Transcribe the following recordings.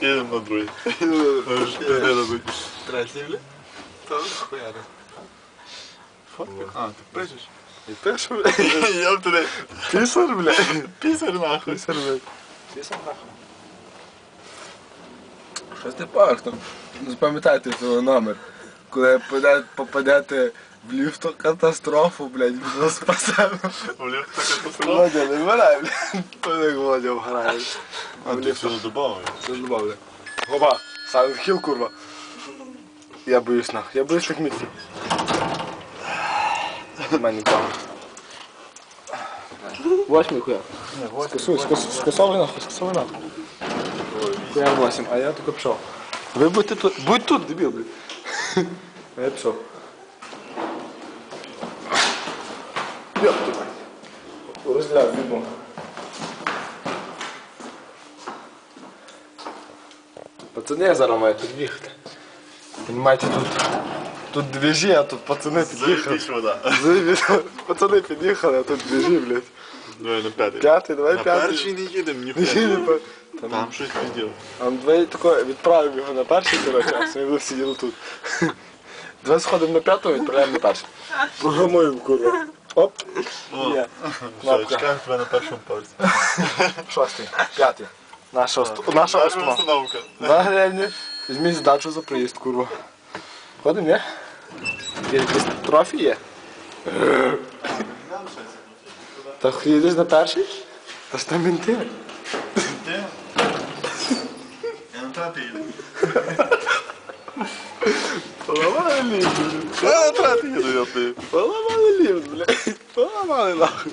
Їдемо на другий. Третій, бля? Та хуяри. А, ти пишеш? І пишу, бля. Я б туди. Пісар, бля. Пісар нахуй. Пісар, бля. Пісар, нахуй. Щось не пахне. Запам'ятайте свій номер. Коли попаде- попадете в ліфтокатастрофу, блядь, ми вас спасемо. Олег така катастрофа. Володя, не вмирай, блядь. Олег Володя вграє. А ти сюди добавив? Це ж добавлю. Опа, Silent Hill, курва. Я боюсь нахуй. Я боюсь як мітки. У мене там. Восьмий хуя. Скасуй, скасуй, скасовуй нахуй, скасовуй нахуй. Хуя восемь, а я тільки пішов. Ви будьте тут, будь тут, дебіл, блядь. Я пішов. Йоп, ти мать. Розгляд, відмов. Пацани зараз мають під'їхати. Понимаєте, тут, тут двіжі, а тут пацани під'їхали. Вода. Заєбісь. Пацани під'їхали, а тут двіжі, блядь. Давай на п'ятий. П'ятий, давай На п'ятий. перший не їдемо, Ні, ніхуя. не по- Там щось підділ. А ми двоє тако відправив його на перший, коротше, а самі ви сиділи тут. Давай сходимо на п'ятого, відправляємо на перший. Програмуємо, курва. Оп. Є. Все, Кнопка. чекаємо тебе на першому пальці. Шостий, п'ятий. Наша, ост- наша Наша основа. установка. Два гривні. Візьміть здачу за проїзд, курва. Ходимо, ні? Є якісь трофі є? Та їдеш на перший? Та ж там мінти. Ти? Я на п'ятий їду. Поламали ліфт, блядь. Їду, я ти. Поламали ліфт, блядь. Поламали нахуй.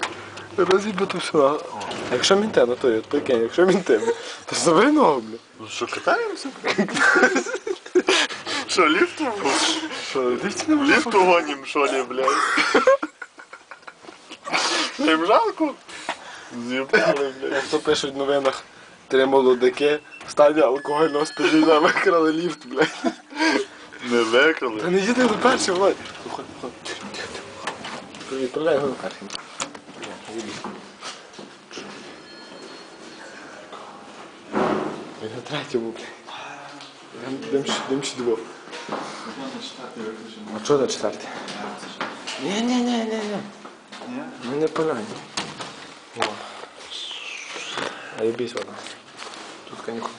Розіб'єте все нахуй. А Якщо мінте, ну то, прикинь, якщо мінте, то забери ногу, блядь. Ну що, катаємося? Що, ліфт? Що, ліфт не може Ліфт гоним, що ли, блядь? Їм жалко? З'їбали, блядь. Як то пишуть в новинах, три молодики в стані алкогольного сп'яніння викрали ліфт, блядь. Не Та викрали. не їди на перший, Володь. Відправляй його на перший. Він на третьому, блядь. Дим, дим ще двох. А що на четвертий? Ні, ні, ні, ні, ні. Ми не поляні. А ебись вона. Тут канікул.